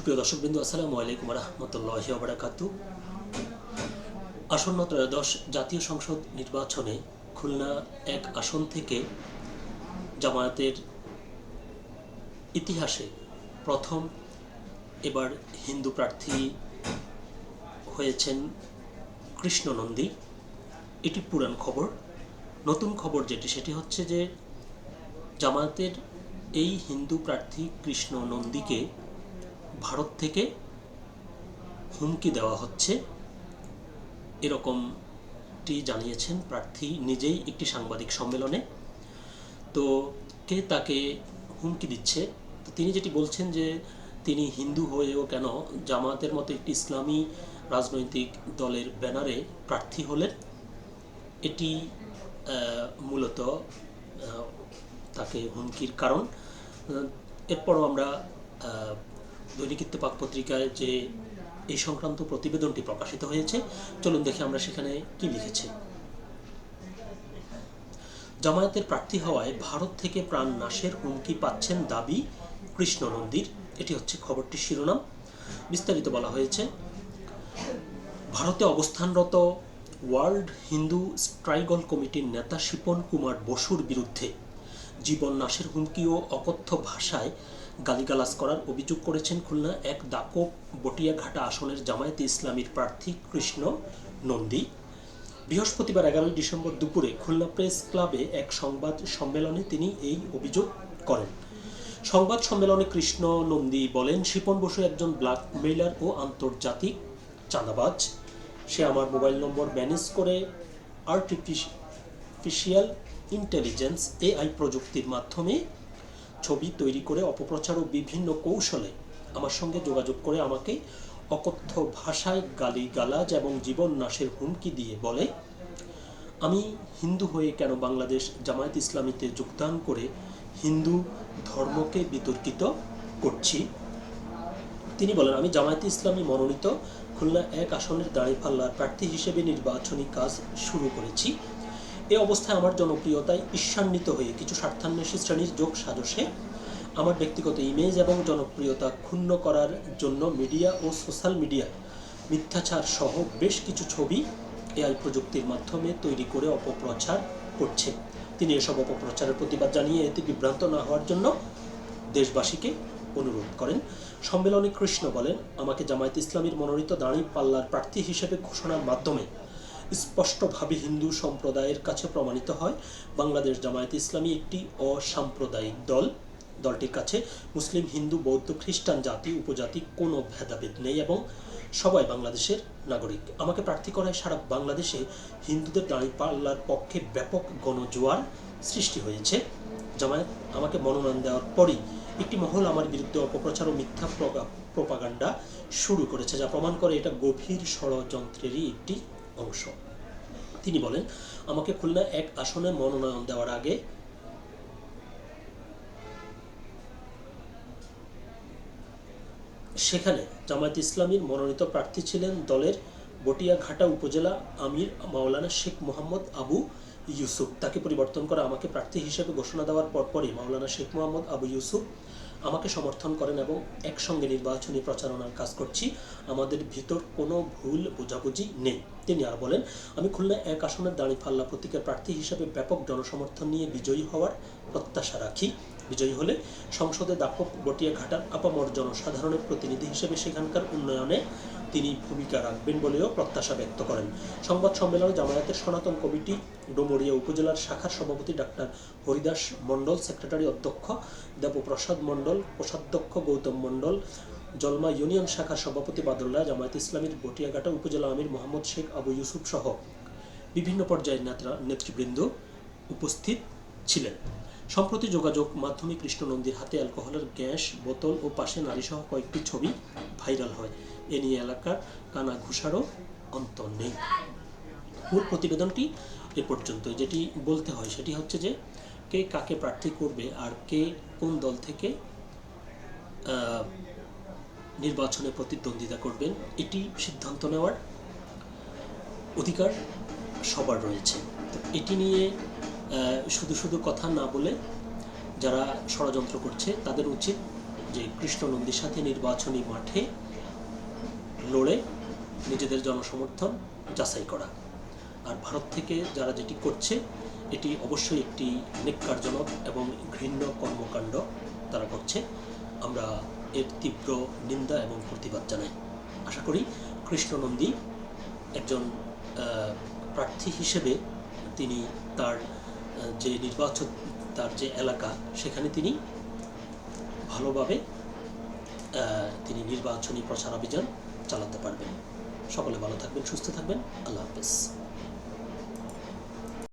সুপ্রিয় দর্শকবৃন্দ, আসসালামু আলাইকুম রহমতুল্লাহ বারাকাতু আসন্ন ত্রয়োদশ জাতীয় সংসদ নির্বাচনে খুলনা এক আসন থেকে জামায়াতের ইতিহাসে প্রথম এবার হিন্দু প্রার্থী হয়েছেন কৃষ্ণনন্দী। এটি পুরান খবর। নতুন খবর যেটি, সেটি হচ্ছে যে জামায়াতের এই হিন্দু প্রার্থী কৃষ্ণ নন্দীকে ভারত থেকে হুমকি দেওয়া হচ্ছে। এরকমটি জানিয়েছেন প্রার্থী নিজেই একটি সাংবাদিক সম্মেলনে। তো কে তাকে হুমকি দিচ্ছে? তো তিনি যেটি বলছেন যে তিনি হিন্দু হয়েও কেন জামায়াতের মতো একটি ইসলামী রাজনৈতিক দলের ব্যানারে প্রার্থী হলেন, এটি মূলত তাকে হুমকির কারণ। এরপরও আমরা দৈনিক ইত্তেফাক পত্রিকায় যে এই সংক্রান্ত প্রতিবেদনটি প্রকাশিত হয়েছে, চলুন দেখি আমরা সেখানে কি লিখেছে। জামায়াতের প্রার্থী হওয়ায় ভারত থেকে প্রাণ নাশের হুমকি পাচ্ছেন দাবি কৃষ্ণ নন্দীর এটি হচ্ছে খবরটির শিরোনাম। বিস্তারিত বলা হয়েছে, ভারতে অবস্থানরত ওয়ার্ল্ড হিন্দু স্ট্রাইগল কমিটির নেতা শিপন কুমার বসুর বিরুদ্ধে জীবন নাশের হুমকি ও অকথ্য ভাষায় গালিগালাজ করার অভিযোগ করেছেন খুলনা এক দাকব বটিয়াঘাটা আসনের জামায়াতে ইসলামীর প্রার্থী কৃষ্ণ নন্দী। বৃহস্পতিবার এগারোই ডিসেম্বর দুপুরে খুলনা প্রেস ক্লাবে এক সংবাদ সম্মেলনে তিনি এই অভিযোগ করেন। সংবাদ সম্মেলনে কৃষ্ণ নন্দী বলেন, শিপন বসু একজন ব্ল্যাকমেইলার ও আন্তর্জাতিক চাঁদাবাজ। সে আমার মোবাইল নম্বর ম্যানেজ করে আর্টিফিশিয়াল ইন্টেলিজেন্স এআই প্রযুক্তির মাধ্যমে ছবি তৈরি করে, অপপ্রচার ও বিভিন্ন কৌশলে আমার সঙ্গে যোগাযোগ করে আমাকে অকথ্য ভাষায় গালি গালাজ এবং জীবন নাশের হুমকি দিয়ে বলে, আমি হিন্দু হয়ে কেন বাংলাদেশ জামায়াত ইসলামীতে যোগদান করে হিন্দু ধর্মকে বিতর্কিত করছি? তিনি বলেন, আমি জামায়াতে ইসলামী মনোনীত খুলনা এক আসনের দাঁড়িপাল্লার প্রার্থী হিসেবে নির্বাচনী কাজ শুরু করেছি। এ অবস্থায় আমার জনপ্রিয়তায় ঈর্ষান্বিত হয়ে কিছু স্বার্থান্বেষী শ্রেণির যোগ সাজসে আমার ব্যক্তিগত ইমেজ এবং জনপ্রিয়তা ক্ষুণ্ণ করার জন্য মিডিয়া ও সোশ্যাল মিডিয়া মিথ্যাচার সহ বেশ কিছু ছবি এআই প্রযুক্তির মাধ্যমে তৈরি করে অপপ্রচার করছে। তিনি এসব অপপ্রচারের প্রতিবাদ জানিয়ে এতে বিভ্রান্ত না হওয়ার জন্য দেশবাসীকে অনুরোধ করেন। সম্মেলনে কৃষ্ণ বলেন, আমাকে জামায়াত ইসলামীর মনোনীত দাঁড়ি পাল্লার প্রার্থী হিসেবে ঘোষণার মাধ্যমে স্পষ্টভাবে হিন্দু সম্প্রদায়ের কাছে প্রমাণিত হয়। বাংলাদেশ জামায়াত ইসলামী একটি অসাম্প্রদায়িক দল। দলটির কাছে মুসলিম, হিন্দু, বৌদ্ধ, খ্রিস্টান জাতি, উপজাতি কোনো ভেদাভেদ নেই এবং সবাই বাংলাদেশের নাগরিক। আমাকে প্রার্থী করায় সারা বাংলাদেশে হিন্দুদের দাঁড়িপাল্লার পক্ষে ব্যাপক গণজোয়ার সৃষ্টি হয়েছে। জামায়াত আমাকে মনোনয়ন দেওয়ার পরই একটি মহল আমার বিরুদ্ধে অপপ্রচার ও মিথ্যা প্রপাগান্ডা শুরু করেছে, যা প্রমাণ করে এটা গভীর ষড়যন্ত্রেরই একটি অংশ তিনি বলেন, আমাকে খুলনা এক আসনে মনোনয়ন দেওয়ার আগে সেখানে জামায়াত ইসলামীর মনোনীত প্রার্থী ছিলেন দলের বটিয়াঘাটা উপজেলা আমির মাওলানা শেখ মোহাম্মদ আবু ইউসুফ। তাকে পরিবর্তন করে আমাকে প্রার্থী হিসেবে ঘোষণা দেওয়ার পরপরই মাওলানা শেখ মোহাম্মদ আবু ইউসুফ আমাকে সমর্থন করেন এবং একসঙ্গে নির্বাচনী প্রচারণার কাজ করছি। আমাদের ভিতর কোনো ভুল বোঝাবুঝি নেই, তিনি আর বলেন। আমি খুলনা এক আসনের দাঁড়ি ফাল্লা প্রতীকের প্রার্থী হিসেবে ব্যাপক জনসমর্থন নিয়ে বিজয়ী হওয়ার প্রত্যাশা রাখি। বিজয়ী হলে সংসদে দাপক বটিয়া ঘাটার আপামর জনসাধারণের প্রতিনিধি হিসেবে সেখানকার উন্নয়নে তিনি ভূমিকা রাখবেন বলেও প্রত্যাশা ব্যক্ত করেন। সংবাদ সম্মেলনে জামায়াতের সনাতন কমিটি, ডোমরিয়া উপজেলার শাখার সভাপতি ডাক্তার হরিদাস মণ্ডল, সেক্রেটারি অধ্যক্ষ দেবপ্রসাদ মণ্ডল, কোষাধ্যক্ষ গৌতম মণ্ডল, জলমা ইউনিয়ন শাখার সভাপতি বাদুল্লাহ জামায়াত ইসলামীর বটিয়াঘাটা উপজেলা আমির মোহাম্মদ শেখ আবু ইউসুফ সহ বিভিন্ন পর্যায়ের নেতা নেতৃবৃন্দ উপস্থিত ছিলেন। সম্প্রতি যোগাযোগ মাধ্যমে কৃষ্ণনন্দীর হাতে অ্যালকোহলের গ্যাস, বোতল ও পাশে নারীসহ কয়েকটি ছবি ভাইরাল হয়। এ নিয়ে এলাকার কানা ঘুষারও অন্ত নেই। মূল প্রতিবেদনটি এ পর্যন্ত যেটি বলতে হয় সেটি হচ্ছে যে, কে কাকে প্রার্থী করবে আর কে কোন দল থেকে নির্বাচনে প্রতিদ্বন্দ্বিতা করবেন, এটি সিদ্ধান্ত নেওয়ার অধিকার সবার রয়েছে। তো এটি নিয়ে শুধু শুধু কথা না বলে যারা ষড়যন্ত্র করছে, তাদের উচিত যে কৃষ্ণ নন্দীর সাথে নির্বাচনী মাঠে লড়ে নিজেদের জনসমর্থন যাচাই করা। আর ভারত থেকে যারা যেটি করছে, এটি অবশ্যই একটি নিকারজনক এবং ঘৃণ্য কর্মকাণ্ড তারা করছে। আমরা এর তীব্র নিন্দা এবং প্রতিবাদ জানাই। আশা করি কৃষ্ণনন্দী একজন প্রার্থী হিসেবে তিনি তার যে নির্বাচন তার যে এলাকা, সেখানে তিনি ভালোভাবে তিনি নির্বাচনী প্রচারাভিযান চালাতে পারবেন। সকলে ভালো থাকবেন, সুস্থ থাকবেন। আল্লাহ হাফেজ।